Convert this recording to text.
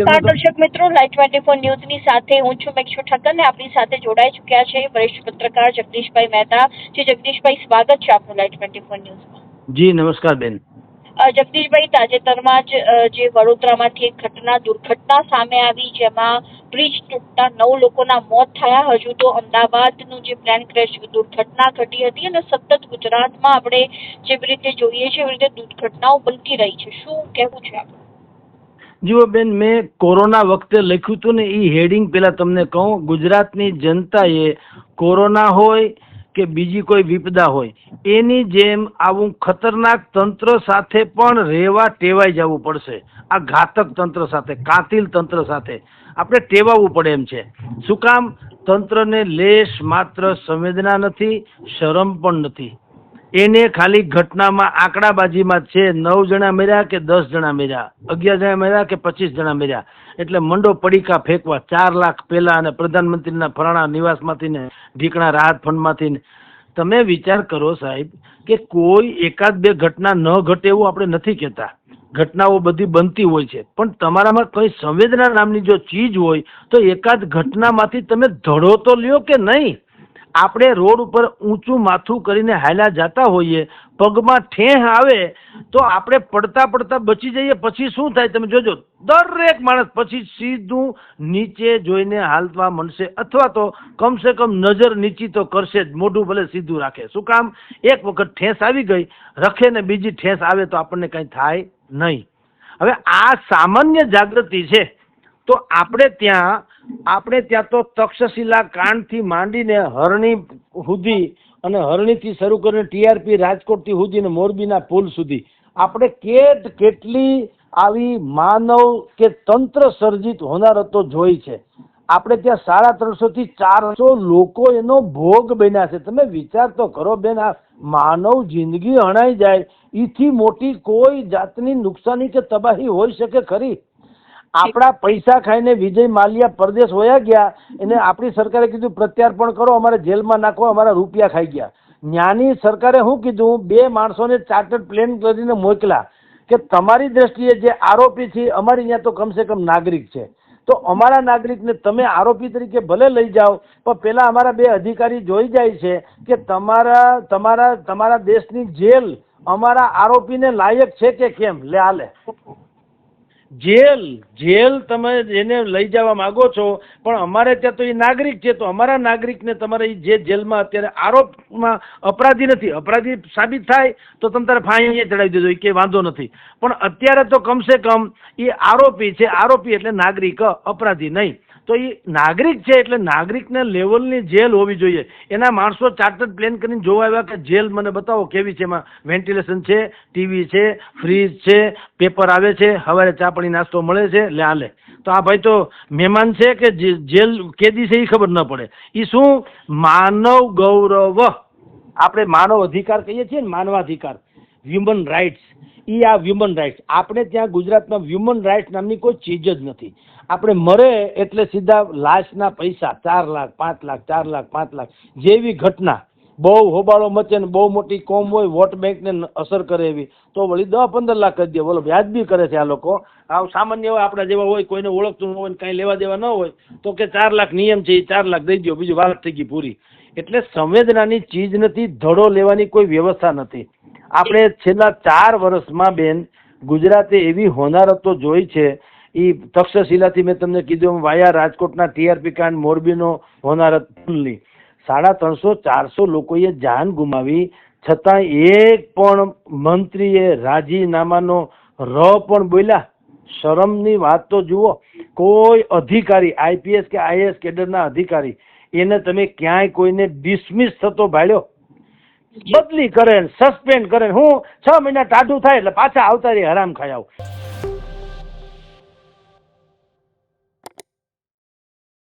નમસ્કાર દર્શક મિત્રો લાઈવ ટ્વેન્ટી ફોર ન્યૂઝની સાથે હું છું મેક્ષુ ઠક્કર ને આપણી સાથે જોડાઈ ચુક્યા છે વરિષ્ઠ પત્રકાર જગદીશભાઈ મહેતા. જે જગદીશભાઈ સ્વાગત છે આપનું લાઈવ ટ્વેન્ટી ફોર ન્યૂઝમાં. જી નમસ્કાર બેન. જગદીશભાઈ તાજેતરમાં જ જે વડોદરામાંથી એક ઘટના દુર્ઘટના સામે આવી જેમાં બ્રિજ તૂટતા નવ લોકોના મોત થયા. હજુ તો અમદાવાદનું જે પ્લેન ક્રેશ દુર્ઘટના ઘટી હતી અને સતત ગુજરાતમાં આપણે જેવી રીતે જોઈએ છીએ એવી રીતે દુર્ઘટનાઓ બનતી રહી છે. શું કહેવું છે આપનું જુઓ બેન, મેં કોરોના વખતે લખ્યું હતું ને એ હેડિંગ પેલા તમને કહું, ગુજરાતની જનતાએ કોરોના હોય કે બીજી કોઈ વિપદા હોય, એની જેમ આવું ખતરનાક તંત્ર સાથે પણ રહેવા ટેવાઈ જવું પડશે. આ ઘાતક તંત્ર સાથે, કાતિલ તંત્ર સાથે. આપણે ટેવાવું પડે એમ છે. શું કામ? તંત્રને લેશ માત્ર સંવેદના નથી, શરમ પણ નથી. એને ખાલી ઘટનામાં આંકડાબાજીમાં છે, નવ જણા મર્યા કે દસ જણા મર્યા? અગિયાર જણા મર્યા કે પચીસ જણા મર્યા? એટલે મંડો પડીકા ફેંકવા ચાર લાખ પહેલા અને પ્રધાનમંત્રીના ફરાણા નિવાસમાંથી ને ઢીકણા રાહત ફંડમાંથી ને. તમે વિચાર કરો સાહેબ કે કોઈ એકાદ બે ઘટના ન ઘટે એવું આપણે નથી કહેતા. ઘટનાઓ બધી બનતી હોય છે. પણ તમારામાં કઈ સંવેદના નામની જો ચીજ હોય તો એકાદ ઘટનામાંથી તમે ધડો તો લ્યો કે નહીં? આપણે રોડ ઉપર ઊંચું માથું કરીને હાલ્યા જતા હોઈએ, પગમાં ઠેહ આવે, તો આપણે પડતા પડતા બચી જઈએ. પછી શું થાય તમે જોજો, દરેક માણસ પછી સીધું નીચે જોઈને હાલવા મળશે. અથવા તો કમસે કમ નજર નીચી તો કરશે જ, મોઢું ભલે સીધું રાખે. શું કામ? એક વખત ઠેસ આવી ગઈ, રખે ને બીજી ઠેસ આવે તો આપણને કંઈ થાય નહીં. હવે આ સામાન્ય જાગૃતિ છે. તો આપણે ત્યાં આપણે ત્યાં તો તક્ષશિલા કાંડથી માંડીને હરણી સુધી અને હરણીથી શરૂ કરીને ટીઆરપી રાજકોટથી સુધી ને મોરબીના પુલ સુધી, આપણે કેટ કેટલી આવી માનવ કે તંત્ર સર્જિત હોનારતો જોઈ છે. આપણે ત્યાં સાડા ત્રણસો થી ચારસો લોકો એનો ભોગ બન્યા છે. તમે વિચાર તો કરો બેન, આ માનવ જિંદગી હણાઈ જાય એથી મોટી કોઈ જાતની નુકસાની કે તબાહી હોઈ શકે ખરી? આપણા પૈસા ખાઈને વિજય માલ્યા પરદેશ વયા ગયા એને આપણી સરકારે કીધું પ્રત્યાર્પણ કરો અમારે જેલમાં નાખો અમારા રૂપિયા ખાઈ ગયા. ન્યાની સરકારે શું કીધું બે માણસોને ચાર્ટર્ડ પ્લેન કરીને મોકલા કે તમારી દ્રષ્ટિએ જે આરોપી છે અમારી ત્યાં તો કમસે કમ નાગરિક છે. તો અમારા નાગરિકને તમે આરોપી તરીકે ભલે લઈ જાઓ પણ પેલા અમારા બે અધિકારી જોઈ જાય છે કે તમારા તમારા તમારા દેશની જેલ અમારા આરોપીને લાયક છે કે કેમ? લે હાલે જેલ જેલ તમે એને લઈ જવા માગો છો, પણ અમારે ત્યાં તો એ નાગરિક છે, તો અમારા નાગરિકને તમારે એ જે જેલમાં અત્યારે આરોપમાં અપરાધી નથી, અપરાધી સાબિત થાય, તો તમે તારે ફાંઈ ચડાવી દેજો ઈ કે વાંધો નથી. પણ અત્યારે તો કમસે કમ એ આરોપી છે, આરોપી એટલે નાગરિક, અપરાધી નહીં. તો એ નાગરિક છે એટલે નાગરિકને લેવલની જેલ હોવી જોઈએ. એના માણસો ચાર્ટર્ડ પ્લેન કરીને જોવા આવ્યા કે જેલ મને બતાવો કેવી છે એમાં? વેન્ટિલેશન છે ટીવી છે ફ્રીજ છે પેપર આવે છે સવારે ચા પાણી નાસ્તો મળે છે, લે આલે તો આ ભાઈ તો મહેમાન છે કે જેલ કેદી છે એ ખબર ન પડે. એ શું? માનવ ગૌરવ. આપણે માનવ અધિકાર કહીએ છીએ ને માનવાધિકાર. હ્યુમન રાઇટ્સ એ આ હ્યુમન રાઇટ્સ આપણે ત્યાં ગુજરાતમાં હ્યુમન રાઇટ્સ નામની કોઈ ચીજ જ નથી. આપણે મરે એટલે સીધા લાશના પૈસા ચાર લાખ, પાંચ લાખ, ચાર લાખ, પાંચ લાખ જેવી ઘટના. બહુ હોબાળો મચે ને બહુ મોટી કોમ હોય, વોટ બેંકને અસર કરે એવી. તો વળી દસ પંદર લાખ કરી દે. બોલો, વ્યાજબી કરે છે આ લોકો. આવ સામાન્ય હોય, આપણા જેવા હોય, કોઈને ઓળખતું ન હોય કાંઈ લેવા દેવા ન હોય, તો કે ચાર લાખ નિયમ છે એ ચાર લાખ દઈ દો બીજું વાત થઈ ગઈ પૂરી. એટલે સંવેદનાની ચીજ નથી, ધડો લેવાની કોઈ વ્યવસ્થા નથી. આપણે છેલ્લા ચાર વર્ષમાં બેન, ગુજરાતે એવી હોનારતો જોઈ છે એ તક્ષશિલાથી મેં તમને કીધું વાયા રાજકોટના ટીઆરપી કાંડ મોરબીનો હોનારત પુલની સાડા ત્રણસો ચારસો લોકોએ જાન ગુમાવી છતાં એક પણ મંત્રીએ રાજીનામાનો ર પણ બોલ્યા. શરમની વાત તો જુઓ કોઈ અધિકારી આઈપીએસ કે આઈએસ કેડરના અધિકારી એને તમે ક્યાંય કોઈને ડિસમિસ થતો ભાળ્યો. બદલી કરે સસ્પેન્ડ કરે હું છ મહિના ટાઢું થાય એટલે પાછા આવતા રહી હરામ ખાઈ આવું.